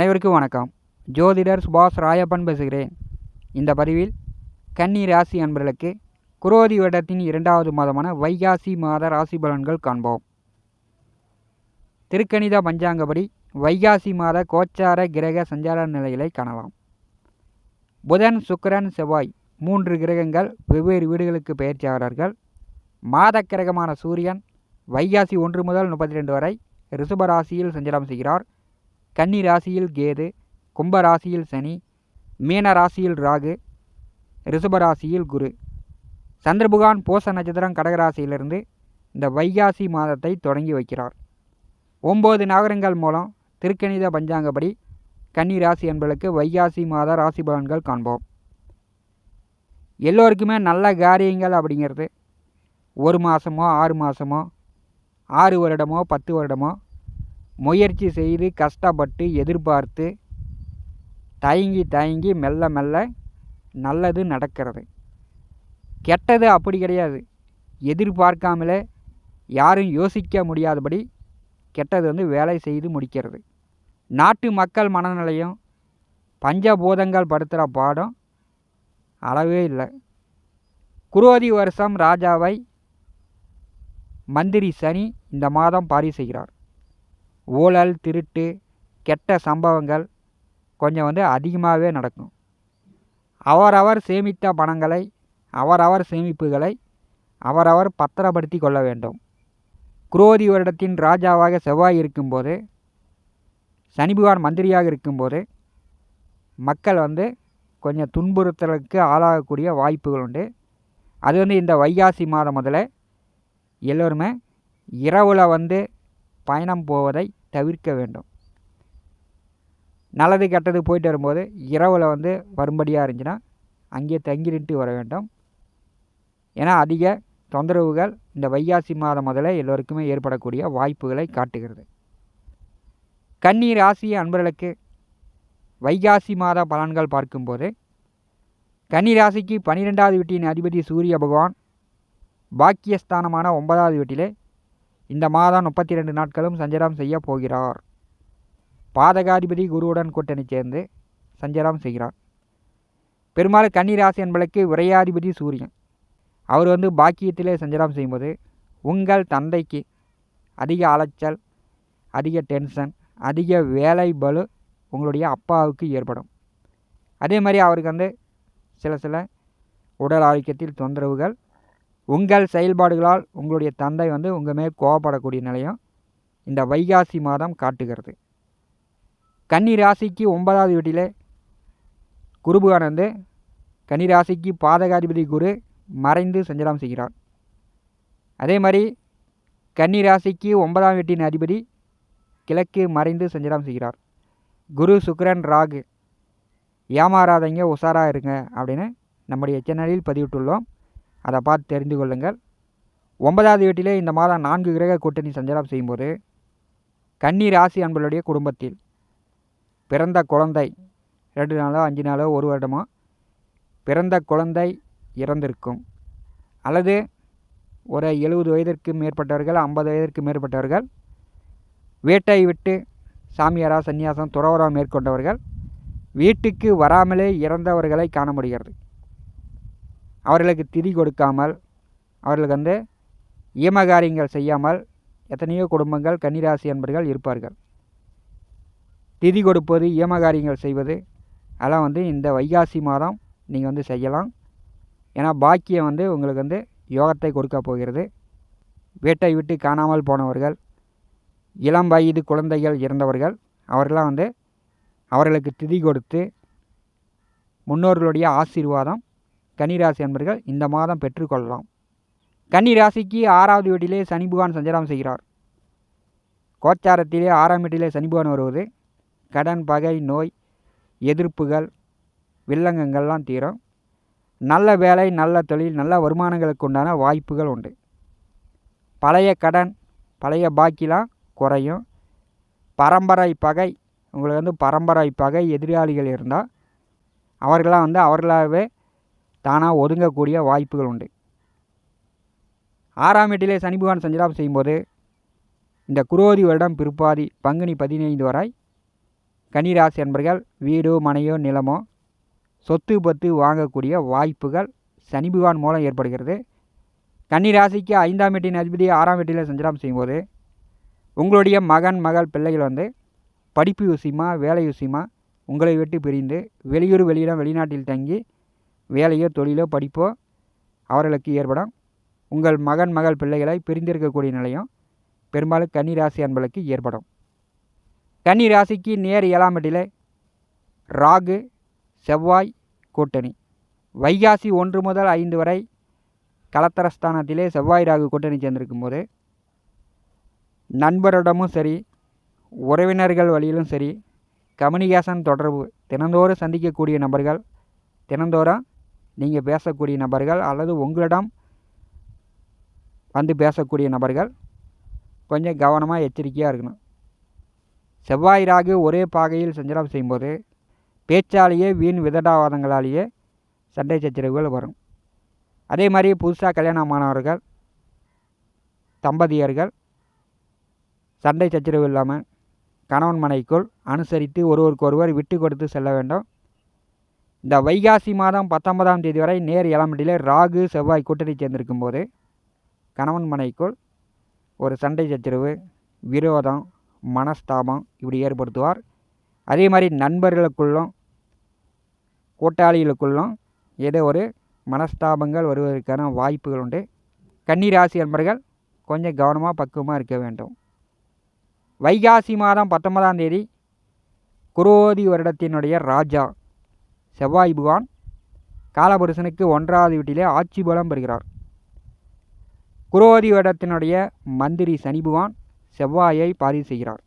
அனைவருக்கும் வணக்கம். ஜோதிடர் சுபாஷ் ராயப்பன் பேசுகிறேன். இந்த பதிவில் கன்னி ராசி அன்பர்களுக்கு குரோதி வருடத்தின் இரண்டாவது மாதமான வைகாசி மாத ராசி பலன்கள் காண்போம். திருக்கணித பஞ்சாங்கப்படி வைகாசி மாத கோச்சார கிரக சஞ்சார நிலைகளை காணலாம். புதன் சுக்கரன் செவ்வாய் மூன்று கிரகங்கள் வெவ்வேறு வீடுகளுக்கு பயிற்சியாகிறார்கள் மாத கிரகமான சூரியன் வைகாசி ஒன்று முதல் முப்பத்தி ரெண்டு வரை ரிஷபராசியில் சஞ்சாரம் செய்கிறார். கன்னி ராசியில் கேது கும்ப ராசியில் சனி மீன ராசியில் ராகு ரிஷப ராசியில் குரு. சந்திரபுகான் பூச நட்சத்திரம் கடகராசியிலிருந்து இந்த வைகாசி மாதத்தை தொடங்கி வைக்கிறார். ஒம்பது நகரங்கள் மூலம் திருக்கணித பஞ்சாங்கப்படி கன்னி ராசி என்பதற்கு வைகாசி மாத ராசி பலன்கள் காண்போம். எல்லோருக்குமே நல்ல காரியங்கள் அப்படிங்கிறது. ஒரு மாதமோ ஆறு மாதமோ ஆறு வருடமோ பத்து வருடமோ முயற்சி செய்து கஷ்டப்பட்டு எதிர்பார்த்து தயங்கி தயங்கி மெல்ல மெல்ல நல்லது நடக்கிறது. கெட்டது அப்படி கிடையாது. எதிர்பார்க்காமலே யாரும் யோசிக்க முடியாதபடி கெட்டது வந்து வேலை செய்து முடிக்கிறது. நாட்டு மக்கள் மனநிலையும் பஞ்சபூதங்கள் படுத்துகிற பாடம் அளவே இல்லை. குரோதி வருஷம் ராஜாவை மந்திரி சனி இந்த மாதம் பாரி செய்கிறார். ஊழல் திருட்டு கெட்ட சம்பவங்கள் கொஞ்சம் வந்து அதிகமாகவே நடக்கும். அவரவர் சேமித்த பணங்களை அவரவர் சேமிப்புகளை அவரவர் பத்திரப்படுத்தி கொள்ள வேண்டும். குரோதி வருடத்தின் ராஜாவாக செவ்வாய் இருக்கும்போது சனி பகவான் மந்திரியாக இருக்கும்போது மக்கள் வந்து கொஞ்சம் துன்புறுத்தலுக்கு ஆளாகக்கூடிய வாய்ப்புகள் உண்டு. அது வந்து இந்த வைகாசி மாதம் முதல்ல எல்லோருமே இரவில் வந்து பயணம் போவதை தவிர்க்க வேண்டும். நல்லது கெட்டது போயிட்டு வரும்போது இரவில் வந்து வரும்படியாக இருந்துச்சுன்னா அங்கேயே தங்கிட்டு வர வேண்டும். ஏன்னா அதிக தொந்தரவுகள் இந்த வைகாசி மாதம் முதல்ல எல்லோருக்குமே ஏற்படக்கூடிய வாய்ப்புகளை காட்டுகிறது. கன்னி ராசி அன்பர்களுக்கு வைகாசி மாத பலன்கள் பார்க்கும்போது கன்னி ராசிக்கு பன்னிரெண்டாவது வீட்டின் அதிபதி சூரிய பகவான் பாக்கியஸ்தானமான ஒன்பதாவது வீட்டிலே இந்த மாதம் முப்பத்தி ரெண்டு நாட்களும் சஞ்சாரம் செய்ய போகிறார். பாதகாதிபதி குருவுடன் கூட்டணி சேர்ந்து சஞ்சாரம் செய்கிறார். பெரும்பாலும் கன்னிராசி என்பதற்கு விரையாதிபதி சூரியன். அவர் வந்து பாக்கியத்திலே சஞ்சாரம் செய்யும்போது உங்கள் தந்தைக்கு அதிக அலைச்சல் அதிக டென்ஷன் அதிக வேலை பலு உங்களுடைய அப்பாவுக்கு ஏற்படும். அதே மாதிரி அவருக்கு வந்து சில சில உடல் ஆரோக்கியத்தில் தொந்தரவுகள் உங்கள் செயல்பாடுகளால் உங்களுடைய தந்தை வந்து உங்கள் மேல் கோவப்படக்கூடிய நிலையும் இந்த வைகாசி மாதம் காட்டுகிறது. கன்னி ராசிக்கு ஒன்பதாவது வீட்டிலே குருபுகான் வந்து கன்னி ராசிக்கு பாதகாதிபதி குரு மறைந்து சஞ்சலம் செய்கிறார். அதே மாதிரி கன்னி ராசிக்கு ஒன்பதாம் வீட்டின் அதிபதி கிழக்கு மறைந்து சஞ்சலம் செய்கிறார். குரு சுக்கரன் ராகு ஏமாறாதீங்க உஷாராக இருங்க அப்படின்னு நம்முடைய சேனலில் பதிவிட்டுள்ளோம். அதை பார்த்து தெரிந்து கொள்ளுங்கள். ஒன்பதாவது வீட்டிலே இந்த மாதம் நான்கு கிரக கூட்டணி சஞ்சாரம் செய்யும்போது கன்னி ராசி அன்பர்களுடைய குடும்பத்தில் பிறந்த குழந்தை ரெண்டு நாளோ அஞ்சு நாளோ ஒரு வருடமோ பிறந்த குழந்தை இறந்திருக்கும். அல்லது ஒரு எழுபது வயதிற்கு மேற்பட்டவர்கள் ஐம்பது வயதிற்கு மேற்பட்டவர்கள் வீட்டை விட்டு சாமியாரா சந்நியாசம் துறவரம் மேற்கொண்டவர்கள் வீட்டுக்கு வராமலே இறந்தவர்களை காண முடிகிறது. அவர்களுக்கு திதி கொடுக்காமல் அவர்களுக்கு வந்து ஈமகாரியங்கள் செய்யாமல் எத்தனையோ குடும்பங்கள் கன்னிராசி என்பர்கள் இருப்பார்கள். திதி கொடுப்பது ஈமகாரியங்கள் செய்வது அதெல்லாம் வந்து இந்த வைகாசி மாதம் நீங்கள் வந்து செய்யலாம். ஏன்னா பாக்கியம் வந்து உங்களுக்கு வந்து யோகத்தை கொடுக்க போகிறது. வீட்டை விட்டு காணாமல் போனவர்கள் இளம் வயது குழந்தைகள் இறந்தவர்கள் அவர்களாம் வந்து அவர்களுக்கு திதி கொடுத்து முன்னோர்களுடைய ஆசீர்வாதம் கன்னிராசி என்பர்கள் இந்த மாதம் பெற்றுக்கொள்ளலாம். கன்னிராசிக்கு ஆறாவது வீட்டிலே சனி பகவான் சஞ்சாரம் செய்கிறார். கோச்சாரத்திலே ஆறாம் வீட்டிலே சனி பகவான் வருவது. கடன் பகை நோய் எதிர்ப்புகள் வில்லங்கங்கள்லாம் தீரும். நல்ல வேலை நல்ல தொழில் நல்ல வருமானங்களுக்கு உண்டான வாய்ப்புகள் உண்டு. பழைய கடன் பழைய பாக்கிலாம் குறையும். பரம்பரை பகை உங்களுக்கு வந்து பரம்பரை பகை எதிராளிகள் இருந்தால் அவர்களாம் வந்து அவர்களாகவே தானாக ஒதுங்கக்கூடிய வாய்ப்புகள் உண்டு. ஆறாம் வீட்டிலே சனி பகவான் செய்யும்போது இந்த குரோதி வருடம் பிற்பாதி பங்குனி பதினைந்து வரை கன்னிராசி என்பர்கள் வீடோ மனையோ நிலமோ சொத்து பத்து வாங்கக்கூடிய வாய்ப்புகள் சனி பகவான் மூலம் ஏற்படுகிறது. கன்னிராசிக்கு ஐந்தாம் வீட்டின் அதிபதி ஆறாம் வீட்டில் சஞ்சலம் செய்யும்போது உங்களுடைய மகன் மகள் பிள்ளைகள் வந்து படிப்பு விஷயமா வேலை விஷயமா உங்களை விட்டு பிரிந்து வெளியூர் வெளியிடம் வெளிநாட்டில் தங்கி வேலையோ தொழிலோ படிப்போ அவர்களுக்கு ஏற்படும். உங்கள் மகன் மகள் பிள்ளைகளை பிரிந்திருக்கக்கூடிய நிலையும் பெரும்பாலும் கன்னி ராசி அன்பர்களுக்கு ஏற்படும். கன்னி ராசிக்கு நேர் ஏழாம் ராகு செவ்வாய் கூட்டணி. வைகாசி ஒன்று முதல் ஐந்து வரை கலத்தரஸ்தானத்திலே செவ்வாய் ராகு கூட்டணி சேர்ந்திருக்கும் போது நண்பரிடமும் சரி உறவினர்கள் வழியிலும் சரி கம்யூனிகேஷன் தொடர்பு தினந்தோறும் சந்திக்கக்கூடிய நபர்கள் தினந்தோறும் நீங்கள் பேசக்கூடிய நபர்கள் அல்லது உங்களிடம் வந்து பேசக்கூடிய நபர்கள் கொஞ்சம் கவனமாக எச்சரிக்கையாக இருக்கணும். செவ்வாய் ராகு ஒரே பாகையில் சஞ்சலம் செய்யும்போது பேச்சாலேயே வீண் விதடாவாதங்களாலேயே சண்டை சச்சரவுகள் வரும். அதே மாதிரி புதுசாக கல்யாணமானவர்கள் தம்பதியர்கள் சண்டை சச்சரவு இல்லாமல் கணவன் மனைக்குள் அனுசரித்து ஒருவருக்கொருவர் விட்டு கொடுத்து செல்ல வேண்டும். இந்த வைகாசி மாதம் பத்தொன்பதாம் தேதி வரை நேர் இளமட்டிலே ராகு செவ்வாய் கூட்டணி சேர்ந்திருக்கும் போது கணவன் மனைக்குள் ஒரு சண்டை சச்சரவு விரோதம் மனஸ்தாபம் இப்படி ஏற்படுத்துவார். அதே மாதிரி நண்பர்களுக்குள்ளும் கூட்டாளிகளுக்குள்ளும் ஏதோ ஒரு மனஸ்தாபங்கள் வருவதற்கான வாய்ப்புகள் உண்டு. கன்னிராசி என்பர்கள் கொஞ்சம் கவனமாக பக்குவமாக இருக்க வேண்டும். வைகாசி மாதம் பத்தொன்பதாம் தேதி குரோதி வருடத்தினுடைய ராஜா செவ்வாய் புகான் காலபுருஷனுக்கு ஒன்றாவது வீட்டிலே ஆட்சி பலம் பெறுகிறார். குரோதி வேடத்தினுடைய மந்திரி சனி செவ்வாயை பாதி செய்கிறார்.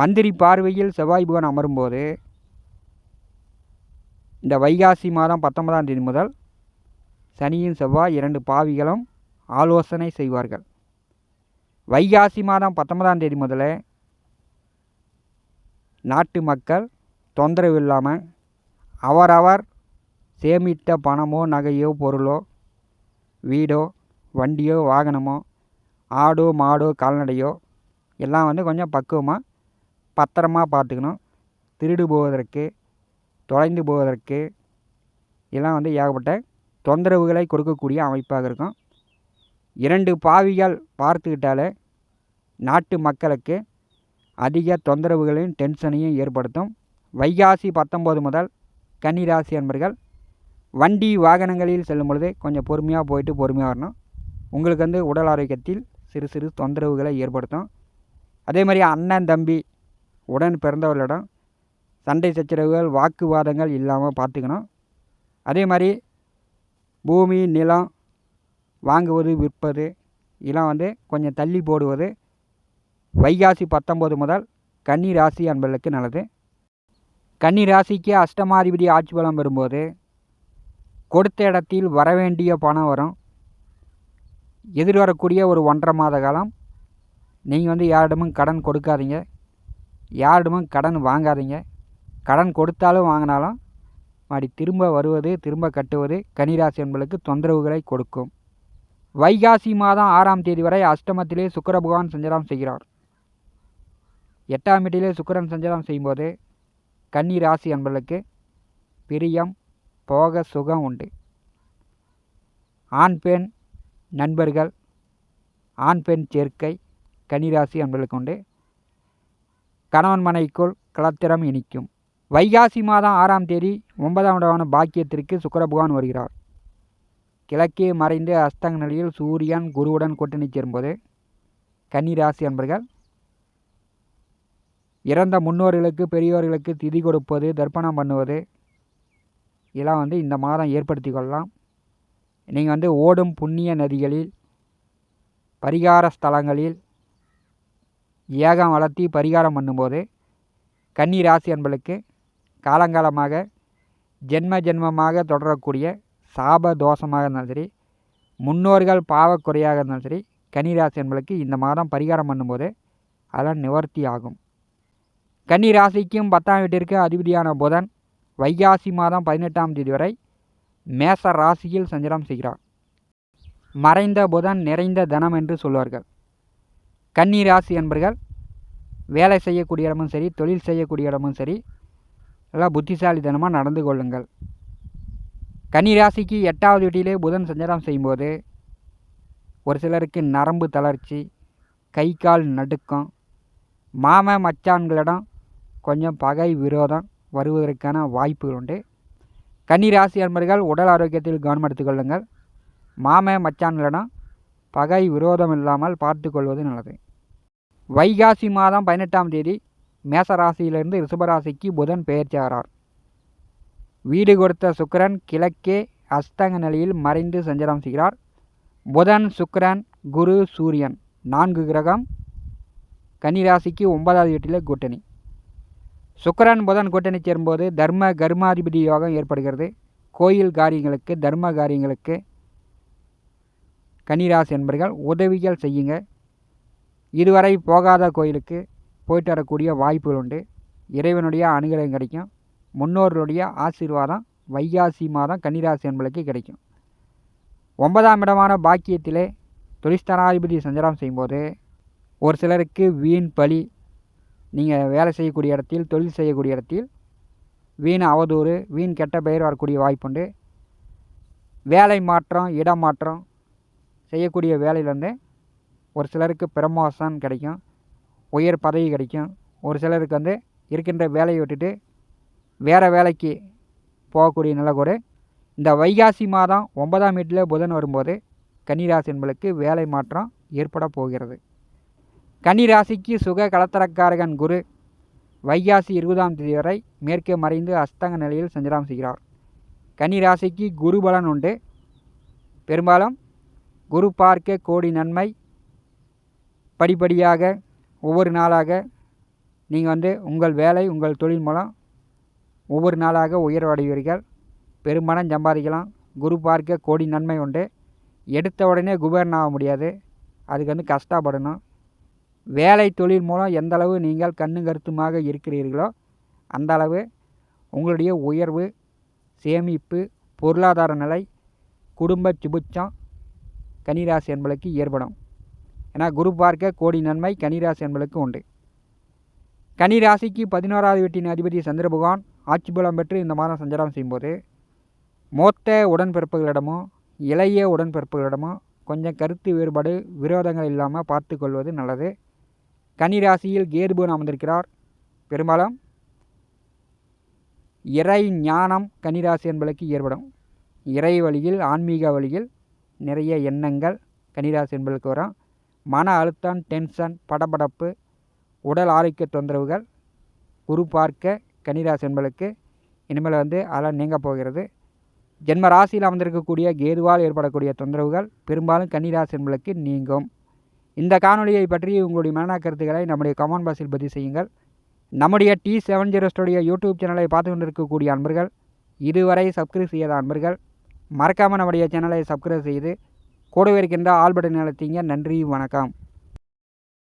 மந்திரி பார்வையில் செவ்வாய் புகான் அமரும்போது இந்த வைகாசி மாதம் பத்தொன்பதாம் தேதி முதல் சனியின் செவ்வாய் இரண்டு பாவிகளும் ஆலோசனை செய்வார்கள். வைகாசி மாதம் பத்தொன்பதாம் தேதி முதலே நாட்டு மக்கள் தொந்தரவு இல்லாமல் அவரவர் சேமித்த பணமோ நகையோ பொருளோ வீடோ வண்டியோ வாகனமோ ஆடோ மாடோ கால்நடையோ எல்லாம் வந்து கொஞ்சம் பக்குவமாக பத்திரமா பார்த்துக்கணும். திருடு போவதற்கு தொலைந்து போவதற்கு இதெல்லாம் வந்து ஏகப்பட்ட தொந்தரவுகளை கொடுக்கக்கூடிய அமைப்பாக இருக்கும். இரண்டு பாவிகள் பார்த்துக்கிட்டாலே நாட்டு மக்களுக்கு அதிக தொந்தரவுகளையும் டென்ஷனையும் ஏற்படுத்தும். வைகாசி பத்தொம்போது முதல் கன்னிராசி அன்பர்கள் வண்டி வாகனங்களில் செல்லும் பொழுது கொஞ்சம் பொறுமையாக போயிட்டு பொறுமையாக வரணும். உங்களுக்கு வந்து உடல் ஆரோக்கியத்தில் சிறு சிறு தொந்தரவுகளை ஏற்படுத்தும். அதே மாதிரி அண்ணன் தம்பி உடன் பிறந்தவர்களிடம் சண்டை சச்சரவுகள் வாக்குவாதங்கள் இல்லாமல் பார்த்துக்கணும். அதே மாதிரி பூமி நிலம் வாங்குவது விற்பது இதெல்லாம் வந்து கொஞ்சம் தள்ளி போடுவது. வைகாசி பத்தொம்போது முதல் கன்னி ராசி அன்பர்களுக்கு நல்லது. கன்னி ராசிக்கு அஷ்டமாதிபதி ஆட்சி பலம் வரும்போது கொடுத்த இடத்தில் வரவேண்டிய பணம் வரும். எதிர்வரக்கூடிய ஒரு ஒன்றரை மாத காலம் நீங்கள் வந்து யாரிடமும் கடன் கொடுக்காதீங்க. யாரிடமும் கடன் வாங்காதீங்க. கடன் கொடுத்தாலும் வாங்கினாலும் மறுபடி திரும்ப வருவது திரும்ப கட்டுவது கன்னிராசி என்பளுக்கு தொந்தரவுகளை கொடுக்கும். வைகாசி மாதம் ஆறாம் தேதி வரை அஷ்டமத்திலே சுக்கர பகவான் சஞ்சாரம் செய்கிறார். எட்டாம் வீட்டிலே சுக்கரன் சஞ்சாரம் செய்யும்போது கன்னி ராசி என்பதற்கு பிரியம் போக சுகம் உண்டு. ஆண் பெண் நண்பர்கள் ஆண் பெண் சேர்க்கை கன்னிராசி என்பதற்கு உண்டு. கணவன் மனைக்குள் கலத்திரம் இனிக்கும். வைகாசி மாதம் ஆறாம் தேதி ஒன்பதாம் இடமான பாக்கியத்திற்கு சுக்கர பகவான் வருகிறார். கிழக்கே மறைந்து அஸ்தங்க நிலையில் சூரியன் குருவுடன் கூட்டணி சேரும்போது கன்னிராசி என்பர்கள் இறந்த முன்னோர்களுக்கு பெரியோர்களுக்கு திதி கொடுப்பது தர்ப்பணம் பண்ணுவது. இதெல்லாம் வந்து இந்த மாதம் ஏற்படுத்தி கொள்ளலாம். நீங்கள் வந்து ஓடும் புண்ணிய நதிகளில் பரிகார ஸ்தலங்களில் ஏகம் வளர்த்தி பரிகாரம் பண்ணும்போது கன்னி ராசி என்பளுக்கு காலங்காலமாக ஜென்ம ஜென்மமாக தொடரக்கூடிய சாப தோஷமாக இருந்தாலும் சரி முன்னோர்கள் பாவக்குறையாக இருந்தாலும் சரி கன்னிராசி என்பளுக்கு இந்த மாதம் பரிகாரம் பண்ணும்போது அதெல்லாம் நிவர்த்தி ஆகும். கன்னி ராசிக்கும் பத்தாம் வீட்டிற்கு அதிபதியான புதன் வைகாசி மாதம் பதினெட்டாம் தேதி வரை மேச ராசியில் சஞ்சாரம் செய்கிறார். மறைந்த புதன் நிறைந்த தனம் என்று சொல்வார்கள். கன்னி ராசி என்பர்கள் வேலை செய்யக்கூடிய இடமும் சரி தொழில் செய்யக்கூடிய இடமும் சரி எல்லாம் புத்திசாலித்தனமாக நடந்து கொள்ளுங்கள். கன்னி ராசிக்கு எட்டாவது வீட்டிலே புதன் சஞ்சாரம் செய்யும்போது ஒரு சிலருக்கு நரம்பு தளர்ச்சி கை கால் நடுக்கம் மாம மச்சான்களிடம் கொஞ்சம் பகை விரோதம் வருவதற்கான வாய்ப்புகள் உண்டு. கன்னிராசி அன்பர்கள் உடல் ஆரோக்கியத்தில் கவனம் எடுத்துக்கொள்ளுங்கள் மாம மச்சான்களிடம் பகை விரோதம் இல்லாமல் பார்த்து கொள்வது நல்லது. வைகாசி மாதம் பதினெட்டாம் தேதி மேசராசியிலிருந்து ரிஷபராசிக்கு புதன் பெயர்ச்சாரார் வீடு கொடுத்த சுக்கரன் கிழக்கே அஸ்தங்க நிலையில் மறைந்து சஞ்சாரம் செய்கிறார். புதன் சுக்கரன் குரு சூரியன் நான்கு கிரகம். கன்னிராசிக்கு ஒன்பதாவது வீட்டில் கூட்டணி. சுக்கரன் புதன் கூட்டணி சேரும்போது தர்ம கர்மாதிபதி யோகம் ஏற்படுகிறது. கோயில் காரியங்களுக்கு தர்ம காரியங்களுக்கு கன்னிராசி என்பர்கள் உதவிகள் செய்யுங்க. இதுவரை போகாத கோயிலுக்கு போயிட்டு வரக்கூடிய வாய்ப்புகள் உண்டு. இறைவனுடைய அனுகிரகம் கிடைக்கும். முன்னோர்களுடைய ஆசீர்வாதம் வைகாசி மாதம் கன்னிராசி என்பளுக்கு கிடைக்கும். ஒன்பதாம் இடமான பாக்கியத்திலே தொழிற்தனாதிபதி சஞ்சாரம் செய்யும்போது ஒரு சிலருக்கு வீண் பலி நீங்கள் வேலை செய்யக்கூடிய இடத்தில் தொழில் செய்யக்கூடிய இடத்தில் வீண் அவதூறு வீண் கெட்ட பெயர் வரக்கூடிய வாய்ப்புண்டு. வேலை மாற்றம் இடம் மாற்றம் செய்யக்கூடிய வேலையிலேருந்து ஒரு சிலருக்கு ப்ரமோஷன் கிடைக்கும் உயர் பதவி கிடைக்கும். ஒரு சிலருக்கு வந்து இருக்கின்ற வேலையை விட்டுட்டு வேறு வேலைக்கு போகக்கூடிய நிலை கூட இந்த வைகாசி மாதம் ஒன்பதாம் வீட்டில் புதன் வரும்போது கன்னிராசி என்பளுக்கு வேலை மாற்றம் ஏற்பட போகிறது. கன்னிராசிக்கு சுக கலத்தரக்காரகன் குரு வைகாசி இருபதாம் தேதி வரை மேற்கே மறைந்து அஸ்தங்க நிலையில் சஞ்சலம் செய்கிறார். கன்னிராசிக்கு குரு பலன் உண்டு. பெரும்பாலும் குரு பார்க்க கோடி நன்மை. படிப்படியாக ஒவ்வொரு நாளாக நீங்கள் வந்து உங்கள் வேலை உங்கள் தொழில் மூலம் ஒவ்வொரு நாளாக உயர்வடைவீர்கள். பெரும்பணம் சம்பாதிக்கலாம். குரு பார்க்க கோடி நன்மை உண்டு. எடுத்த உடனே குபேரன் ஆக முடியாது. அதுக்கு வந்து கஷ்டப்படணும். வேலை தொழில் மூலம் எந்தளவு நீங்கள் கண்ணும் கருத்துமாக இருக்கிறீர்களோ அந்தளவு உங்களுடைய உயர்வு சேமிப்பு பொருளாதார நிலை குடும்ப சுபிட்சம் கன்னிராசி என்பளுக்கு ஏற்படும். ஏன்னா குரு பார்க்க கோடி நன்மை கன்னிராசி என்பளுக்கு உண்டு. கன்னிராசிக்கு பதினோராவது வீட்டின் அதிபதி சந்திர பகவான் ஆட்சி பலம் பெற்று இந்த மாதம் சஞ்சாரம் செய்யும்போது மூத்த உடன்பிறப்புகளிடமும் இளைய உடன்பிறப்புகளிடமும் கொஞ்சம் கருத்து வேறுபாடு விரோதங்கள் இல்லாமல் பார்த்து கொள்வது நல்லது. கன்னிராசியில் கேதுபுவன் அமர்ந்திருக்கிறார். பெரும்பாலும் இறை ஞானம் கன்னிராசி என்பதற்கு ஏற்படும். இறை வழியில் ஆன்மீக வழியில் நிறைய எண்ணங்கள் கன்னிராசி என்பதற்கு வரும். மன அழுத்தம் டென்ஷன் படபடப்பு உடல் ஆரோக்கிய தொந்தரவுகள் குரு பார்க்க கன்னிராசி என்பதற்கு இனிமேல் வந்து அதெல்லாம் நீங்க போகிறது. ஜென்ம ராசியில் அமர்ந்திருக்கக்கூடிய கேதுவால் ஏற்படக்கூடிய தொந்தரவுகள் பெரும்பாலும் கன்னிராசி என்பதற்கு நீங்கும். இந்த காணொலியை பற்றி உங்களுடைய மன கருத்துக்களை நம்முடைய கமெண்ட் பாக்ஸில் பதிவு செய்யுங்கள். நம்முடைய டி செவன் ஜீரோஸ்டுடைய யூடியூப் சேனலை பார்த்து கொண்டிருக்கக்கூடிய அன்பர்கள் இதுவரை சப்ஸ்கிரைப் செய்யாத அன்பர்கள் மறக்காமல் நம்முடைய சேனலை சப்ஸ்கிரைப் செய்து கூடவே இருக்கின்ற ஆல் பட்டன் நன்றி வணக்கம்.